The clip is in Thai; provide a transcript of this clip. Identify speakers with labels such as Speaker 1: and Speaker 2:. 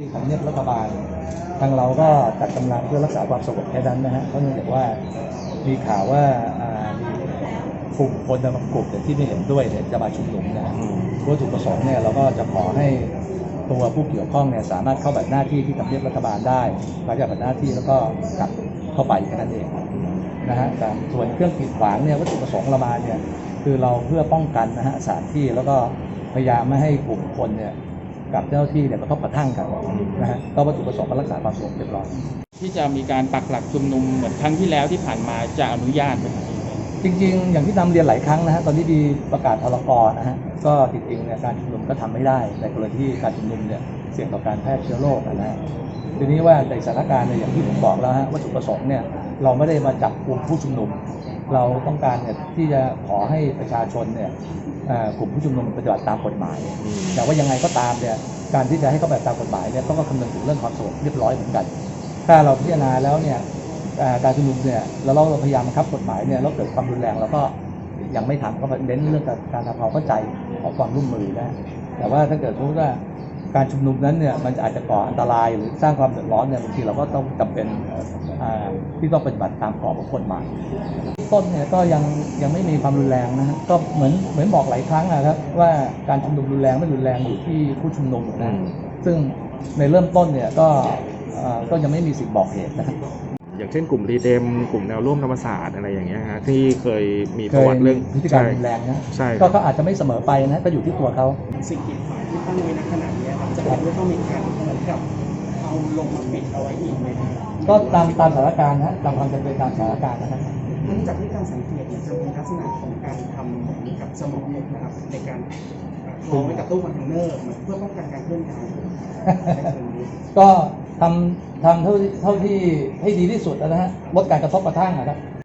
Speaker 1: ที่ของเนี่ยรัฐบาลทางเราก็จัดกำลังเพื่อรักษาความสงบแค่นั้นนะฮะเพราะเนื่องจากว่ามีข่าวว่าอ่ามีกลุ่มคนบางกลุ่มเนี่ยที่ไม่เห็นด้วยเนี่ยจะมาชุมนุมนะฮะวัตถุประสงค์เนี่ยเราก็จะขอให้ตัวผู้เกี่ยวข้องเนี่ยสามารถเข้าแบัตรหน้าที่ที่ทำเนียบรัฐบาลได้หลังจากบัตรหน้าที่แล้วก็กลับเข้าไปแค่นั้นเองนะฮะแต่ส่วนเครื่องกีดขวางเนี่ยวัตถุประสงค์เรามาเนี่ยคือเราเพื่อป้องกันนะฮะสถานที่แล้วก็พยายามไม่ให้กลุ่มคนเนี่ย กับเจ้าหน้าที่เนี่ยกระทบกระทั่งกันนะฮะก็วัตถุประสงค์ก็รักษาความสงบเรียบร้อย
Speaker 2: ที่จะมีการปักหลักชุมนุมเหมือนครั้งที่แล้วที่ผ่านมาจะอนุญาตไหมครับ
Speaker 1: จริงๆ อย่างที่นำเรียนหลายครั้งนะฮะตอนนี้ดีประกาศพรกนะฮะก็จริงๆเนี่ยการชุมนุมก็ทำไม่ได้ในกรณีที่การชุมนุมเนี่ยเสี่ยงต่อการแพร่เชื้อโรคนะฮะทีนี้ว่าในสถานการณ์เนี่ยอย่างที่ผมบอกแล้วฮะวัตถุประสงค์เนี่ยเราไม่ได้มาจับกลุ่มผู้ชุมนุม เราต้องการเนี่ยที่จะขอให้ประชาชนเนี่ยกลุ่มผู้ชุมนุมปฏิบัติตามกฎหมาย แต่ว่ายังไงก็ตามเนี่ยการที่จะให้เขาแบบตามกฎหมายเนี่ยต้องคำนึงถึงเรื่องความสงบเรียบร้อยเหมือนกัน ถ้าเราพิจารณาแล้วเนี่ยการชุมนุมเนี่ยแล้วเราพยายามบังคับกฎหมายเนี่ยแล้วเกิดความรุนแรงเราก็ยังไม่ทำก็เน้นเรื่องการการทำความเข้าใจขอความร่วมมือนะแต่ว่าถ้าเกิดสมมติว่า การชุมนุมนั้นเนี่ยมันอาจจะก่ออันตรายหรือสร้างความเดือดร้อนเนี่ยบางทีเราก็ต้องจำเป็นอ่าที่ต้องปฏิบัติตามกรอบของกฎหมายต้นเนี่ยก็ยังยังไม่มีความรุนแรงนะฮะก็เหมือนเหมือนบอกหลายครั้งนะครับว่าการชุมนุมรุนแรงไม่รุนแรงอยู่ที่ผู้ชุมนุมนะซึ่งในเริ่มต้นเนี่ยก็เอ่อก็ยังไม่มีสิ่งบอกเหตุนะครับ
Speaker 3: อย่างเช่นกลุ่มรีเดมกลุ่มแนวร่วมธรรมศาสตร์อะไรอย่างเงี้ยฮะที่เคยมี
Speaker 1: เค
Speaker 3: ประ
Speaker 1: ย
Speaker 3: วัติเรื่อง
Speaker 1: พฤติกรรม
Speaker 3: ใช่
Speaker 1: รุนแรงนะ
Speaker 3: ใช่
Speaker 1: ก็เขาอาจจะไม่เสมอไปนะก็อยู่ที่ตัวเขา
Speaker 4: สิ่งกีดขวางที่ ตั้งไว้ในขนาดนี้ครับจะเป็นว่าต้องมีการเหมือนกับเอาลงมาปิดเอาไว้อีกไหมครับ
Speaker 1: ก็ตามตามสถานการณ์นะตามความจำเป็นตามสถานการณ์นะครับ
Speaker 4: เนื่องจากที่การสังเกตเนี่ยจะเป็นลักษณะของการทำเหมือนกับสมองเหล็กนะครับในการคล้องไว้กับตู้คอนเทนเนอร์เหมือนเพื่อป้องกันการเคลื่อนย้ายในเชิงนี้
Speaker 1: ก็ทำทำเท่าที่เท่าที่ให้ดีที่สุดนะฮะลดการกระทบกระทั่งนะครับ